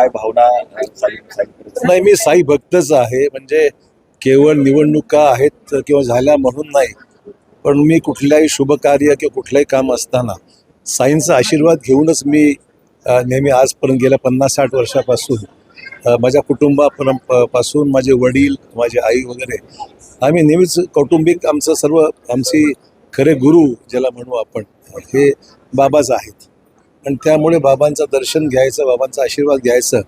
काय भावना नाही मी साई भक्तच आहे. म्हणजे केवळ निवडणुका आहेत किंवा झाल्या म्हणून नाही पण मी कुठल्याही शुभकार्य किंवा कुठलंही काम असताना साईंचा आशीर्वाद घेऊनच मी नेहमी आजपर्यंत गेल्या पन्नास साठ वर्षापासून माझ्या कुटुंबापर्यंत पासून माझे वडील माझी आई वगैरे आम्ही नेहमीच कौटुंबिक आमचं सर्व आमची खरे गुरु ज्याला म्हणू आपण हे बाबाच आहेत. आणि त्यामुळे बाबांचं दर्शन घ्यायचं बाबांचा आशीर्वाद घ्यायचं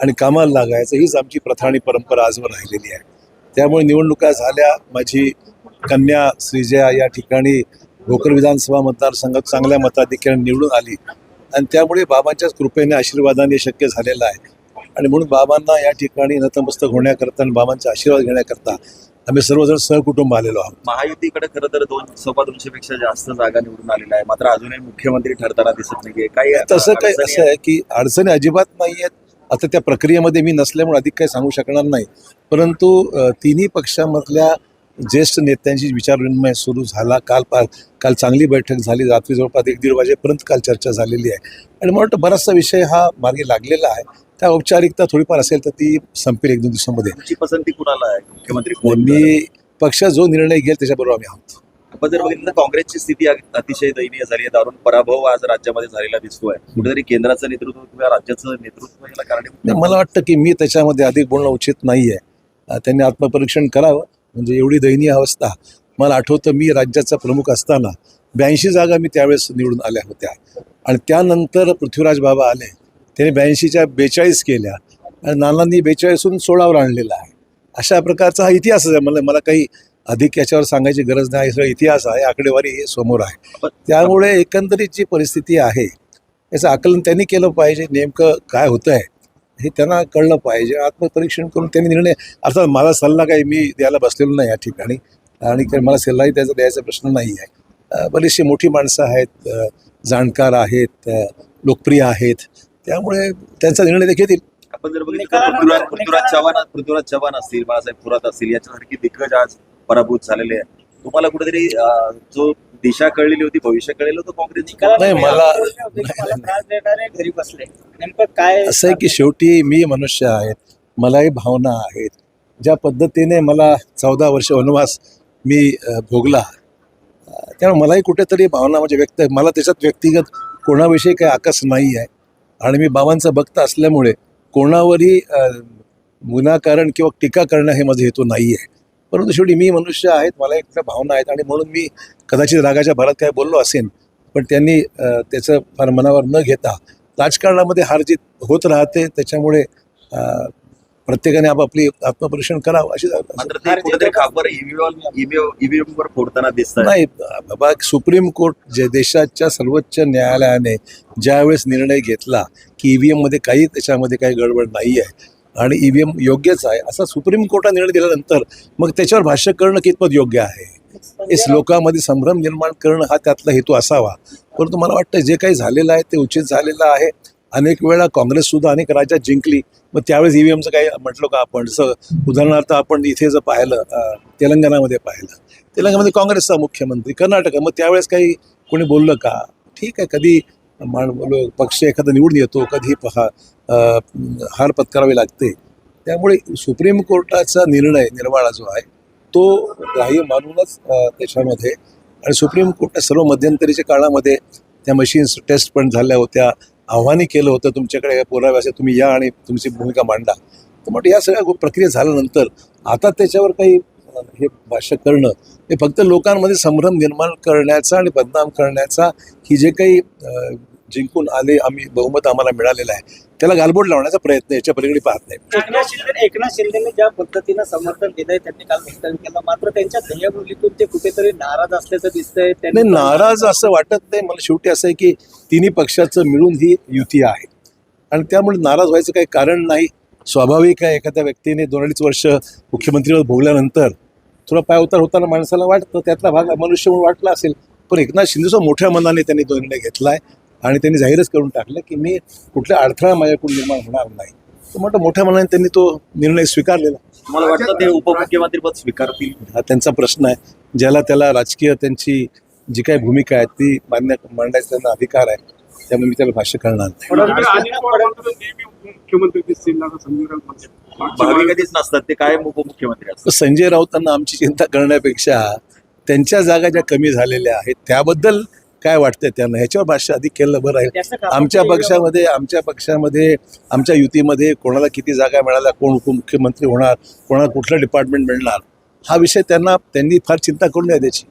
आणि कामाला लागायचं हीच आमची प्रथा आणि परंपरा आजवर राहिलेली आहे. त्यामुळे निवडणुका झाल्या माझी कन्या श्रीजया या ठिकाणी भोकर विधानसभा मतदारसंघात चांगल्या मताधिक्याने निवडून आली आणि त्यामुळे बाबांच्याच कृपेने आशीर्वादाने शक्य झालेलं आहे. आणि म्हणून बाबांना या ठिकाणी नतमस्तक होण्याकरता आणि बाबांचा आशीर्वाद घेण्याकरता आम्ही सर्वजण सहकुटुंब आलेलो आहोत. महायुतीकडे खरं तर दोन सव्वा दोनशे पेक्षा जास्त जागा निवडून आलेल्या आहे मात्र अजूनही मुख्यमंत्री ठरताना दिसत नाहीये. काही तसं काही असं आहे की अडचणी अजिबात नाही आहेत आता त्या प्रक्रियेमध्ये मी नसल्यामुळे अधिक काही सांगू शकणार नाही. परंतु तिन्ही पक्षामधल्या ज्येष्ठ नेत्यांची विचारविनिमय सुरू झाला. काल पा काल चांगली बैठक झाली. रात्री जवळपास एक दीड वाजेपर्यंत काल चर्चा झालेली आहे. आणि मला वाटतं बराचसा विषय हा मार्गी लागलेला आहे. त्या औपचारिकता थोडीफार असेल तर ती संपेल एक दोन दिवसामध्ये. तुमची पसंती कुणाला आहे? मुख्यमंत्री कोण मी पक्ष जो निर्णय घेईल त्याच्याबरोबर आम्ही आहोत. आपण जर बघितलं तर काँग्रेसची स्थिती अतिशय दयनीय झाली आहे. दारुण पराभव आज राज्यामध्ये झालेला दिसतोय. कुठेतरी केंद्राचं नेतृत्व किंवा राज्याचं नेतृत्व याला नाही, मला वाटतं की मी त्याच्यामध्ये अधिक बोलणं उचित नाही आहे त्यांनी आत्मपरीक्षण करावं. म्हणजे एवढी दयनीय अवस्था. मला आठवतं मी राज्याचा प्रमुख असताना ब्याऐंशी जागा मी त्यावेळेस निवडून आल्या होत्या. आणि त्यानंतर पृथ्वीराज बाबा आले. त्याने ब्याऐंशीच्या बेचाळीस केल्या. आणि नानांनी बेचाळीसून सोळावर आणलेला आहे. अशा प्रकारचा हा इतिहास आहे. मला मला काही अधिक याच्यावर सांगायची गरज नाही. सगळं सगळा इतिहास आहे. आकडेवारी हे समोर आहे. त्यामुळे एकंदरीत जी परिस्थिती आहे याचं आकलन त्यांनी केलं पाहिजे. नेमकं काय होतं आहे हे त्यांना कळलं पाहिजे. आत्मपरीक्षण करून त्यांनी निर्णय अर्थात मला सल्ला काही मी द्यायला बसलेलो नाही या ठिकाणी. आणि काही मला सल्लाही त्याचा द्यायचा प्रश्न नाही आहे. बरीचशी मोठी माणसं आहेत. जाणकार आहेत. लोकप्रिय आहेत. त्यामुळे त्यांचा निर्णय ते घेतील आपण जर बघितलं पृथ्वीराज पृथ्वीराज चव्हाण पृथ्वीराज चव्हाण असतील बाळासाहेब थोरात असतील याच्यासारखी दिग्गज आज पराभूत झालेले आहे. तुम्हाला कुठेतरी जो दिशा कळलेली होती भविष्य कळलेलं होतं काँग्रेसची? नाही, मला- घरी बसले. नेमकं काय असं आहे की शेवटी मी मनुष्य आहेत मलाही भावना आहेत. ज्या पद्धतीने मला चौदा वर्ष वनवास मी भोगला त्यामुळे मलाही कुठेतरी भावना म्हणजे व्यक्त मला त्याच्यात व्यक्तिगत कोणाविषयी काही आकस नाही आहे आणि मी बाबांचा भक्त असल्यामुळे कोणावरही अ, विनाकारण किंवा टीका करणं हे माझा हेतू नाही आहे परंतु शेवटी मी मनुष्य आहेत मला एक त्या भावना आहेत आणि म्हणून मी कदाचित रागाच्या भरात काय बोललो असेन पण त्यांनी त्याचं फार मनावर न घेता राजकारणामध्ये हार जीत होत राहते त्याच्यामुळे प्रत्येकाने आपापली आत्मपरीक्षण करावं अशी वर फोडताना दिसत नाही बाबा सुप्रीम कोर्ट जे देशाच्या सर्वोच्च न्यायालयाने ज्यावेळेस निर्णय घेतला की ईव्हीएममध्ये काही त्याच्यामध्ये काही गडबड नाही आहे आणि ईव्हीएम योग्यच आहे असा सुप्रीम कोर्टाने निर्णय दिल्यानंतर मग त्याच्यावर भाष्य करणं कितपत योग्य आहे? इस लोकांमध्ये संभ्रम निर्माण करणं हा त्यातला हेतू असावा. परंतु मला वाटतं जे काही झालेलं आहे ते उचित झालेलं आहे. अनेक वेळा काँग्रेस सुद्धा अनेक राज्यात जिंकली. मग त्यावेळेस ईव्हीएमचं काही म्हटलो का आपण? जसं उदाहरणार्थ आपण इथे जर पाहिलं तेलंगणामध्ये पाहिलं. तेलंगणामध्ये काँग्रेसचा मुख्यमंत्री कर्नाटक. मग त्यावेळेस काही कोणी बोललं का? ठीक आहे कधी मान पक्ष एखादा निवडून येतो कधी पहा हार पत्करावी लागते. त्यामुळे सुप्रीम कोर्टाचा निर्णय निर्वाळा जो आहे तो ग्राह्य मानूनच त्याच्यामध्ये. आणि सुप्रीम कोर्ट सर्व मध्यंतरीच्या काळामध्ये त्या मशीन्स टेस्ट पण झाल्या होत्या. आव्हानही केलं होतं तुमच्याकडे काय तुम्ही या आणि तुमची भूमिका मांडा. तर म्हटलं या सगळ्या प्रक्रिया झाल्यानंतर आता त्याच्यावर काही हे भाष्य करणं हे फक्त लोकांमध्ये संभ्रम निर्माण करण्याचा आणि बदनाम करण्याचा ही जे काही जिंकून आले आम्ही बहुमत आम्हाला मिळालेलं आहे. त्याला गालबोट लावण्याचा प्रयत्न याच्या पलीकडे पाहत नाही. एकनाथ शिंदे एकनाथ शिंदेने ज्या पद्धतीनं समर्थन दिलंय त्यांनी काल वक्तव्य केलं. मात्र त्यांच्या ध्येयबोलीतून ते कुठेतरी नाराज असल्याचं दिसतंय. नाही नाराज असं वाटत नाही. मला शेवटी असं आहे की तिन्ही पक्षाचं मिळून ही युती आहे. आणि त्यामुळे नाराज व्हायचं काही कारण नाही. स्वाभाविक आहे एखाद्या व्यक्तीने दोन अडीच वर्ष मुख्यमंत्रीपद भोगल्यानंतर थोडा पाय उतार होताना माणसाला वाटतं त्यातला भाग मनुष्य म्हणून वाटला असेल. पण एकनाथ शिंदेचा मोठ्या मनाने त्यांनी तो निर्णय घेतला आहे आणि त्यांनी जाहीरच करून टाकलं की मी कुठल्या अडथळा माझ्याकडून निर्माण होणार नाही. तर म्हटलं मोठ्या मनाने त्यांनी तो निर्णय स्वीकारलेला. मला वाटतं ते उपमुख्यमंत्री पद स्वीकारतील? हा त्यांचा प्रश्न आहे. ज्याला त्याला राजकीय त्यांची जी काही भूमिका आहे ती मान्य मांडायचा त्यांना अधिकार आहे. त्यामुळे मी त्याला भाष्य करणार नाही. संजय राऊतांना आमची चिंता करण्यापेक्षा त्यांच्या जागा ज्या कमी झालेल्या आहेत त्याबद्दल काय वाटतंय त्यांना? ह्याच्यावर भाष्य अधिक केलं बरं आहे. आमच्या पक्षामध्ये आमच्या पक्षामध्ये आमच्या युतीमध्ये कोणाला किती जागा मिळाल्या कोण उपमुख्यमंत्री होणार कोणाला कुठलं डिपार्टमेंट मिळणार हा विषय त्यांना त्यांनी फार चिंता करू नये त्याची.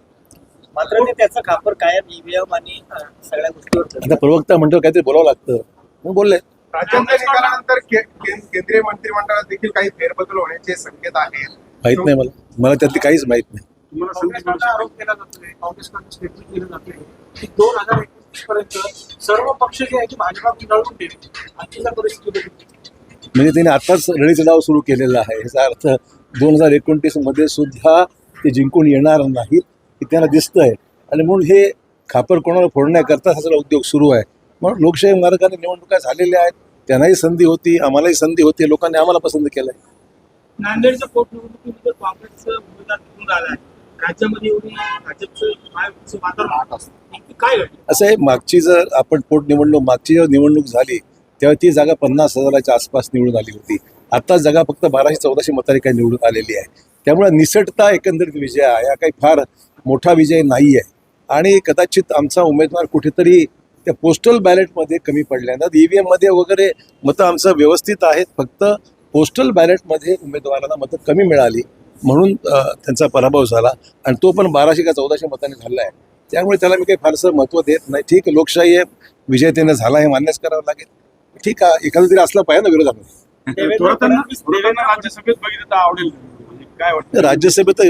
मात्र ते त्याचं खापर कायम ईव्हीएम आणि सगळ्या गोष्टीवर. आता प्रवक्ता म्हणतो काहीतरी बोलावं लागतं. मग बोलले. निकालानंतर के- केंद्रीय मंत्रिमंडळात देखील काही फेरबदल होण्याचे संकेत आहेत. माहीत नाही मला. मला त्यातली काहीच माहीत नाही. तुम्हाला काँग्रेसकडनं आरोप केला जातोय काँग्रेसकडनं स्टेटमेंट दिलं जाते की दोन हजार एकवीस पर्यंत सर्व पक्ष जे आहे ते भाजपा गुंडाळून गेले. आजच्या परिस्थिती म्हणजे त्यांनी आताच रणीचा डाव सुरू केलेला आहे. याचा अर्थ दोन हजार एकोणतीसमध्ये सुद्धा ते जिंकून येणार नाहीत हे त्यांना दिसतंय. आणि म्हणून हे खापर कोणाला फोडण्याकरता हा सगळा उद्योग सुरू आहे. म्हणून लोकशाही मार्गाने निवडणुका झालेल्या आहेत. त्यांनाही संधी होती आम्हालाही संधी होती. लोकांनी आम्हाला पसंत केलंय. नांदेडच्या पोटनिवडणुकीमध्ये काँग्रेसचा उमेदवार निवडून आला आहे राज्यामध्ये भाजपचं वातावरण काय असं आहे मागची जर आपण पोटनिवडणूक मागची जेव्हा निवडणूक झाली तेव्हा ती जागा पन्नास हजाराच्या आसपास निवडून आली होती. आता जागा फक्त बाराशे चौदाशे मतांनी काही निवडून आलेली आहे. त्यामुळे निसटता एकंदरीत विजय आहे. हा काही फार मोठा विजय नाही आहे आणि कदाचित आमचा उमेदवार कुठेतरी त्या पोस्टल बॅलेटमध्ये कमी पडल्यानं ई व्ही एममध्ये वगैरे मतं आमचं व्यवस्थित आहेत. फक्त पोस्टल बॅलेटमध्ये उमेदवारांना मतं कमी मिळाली. म्हणून त्यांचा पराभव झाला. आणि तो पण बाराशे का चौदाशे मतांनी झाला आहे. त्यामुळे त्याला मी काही फारसं महत्त्व देत नाही. ठीक लोकशाही आहे विजय त्याने झाला हे मान्यच करावं लागेल. ठीक आहे एखादा तरी असला पाहिजे ना विरोधामध्ये थोरातांना राज्यसभेत बघितलं तर आवडेल. म्हणजे काय वाटतं? राज्यसभेत